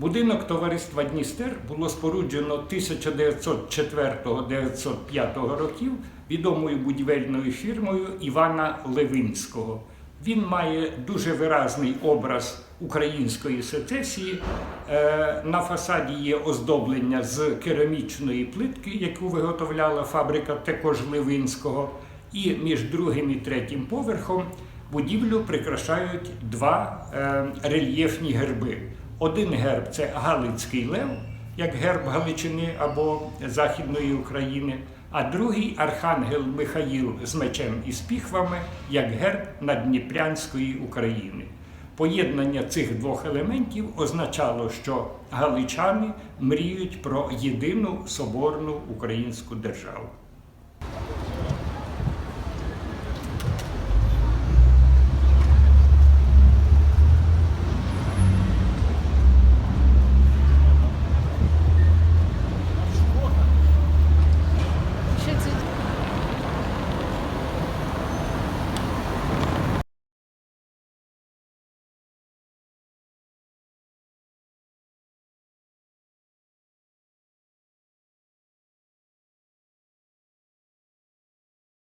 Будинок товариства Дністер було споруджено 1904-1905 років відомою будівельною фірмою Івана Левинського. Він має дуже виразний образ української сецесії. Е, На фасаді є оздоблення з керамічної плитки, яку виготовляла фабрика також Левинського. І між другим і третім поверхом будівлю прикрашають два е, рельєфні герби. Один герб це Галицький лев, як герб Галичини або Західної України, а другий архангел Михаїл з мечем і з піхвами, як герб Надніпрянської України. Поєднання цих двох елементів означало, що галичани мріють про єдину соборну українську державу.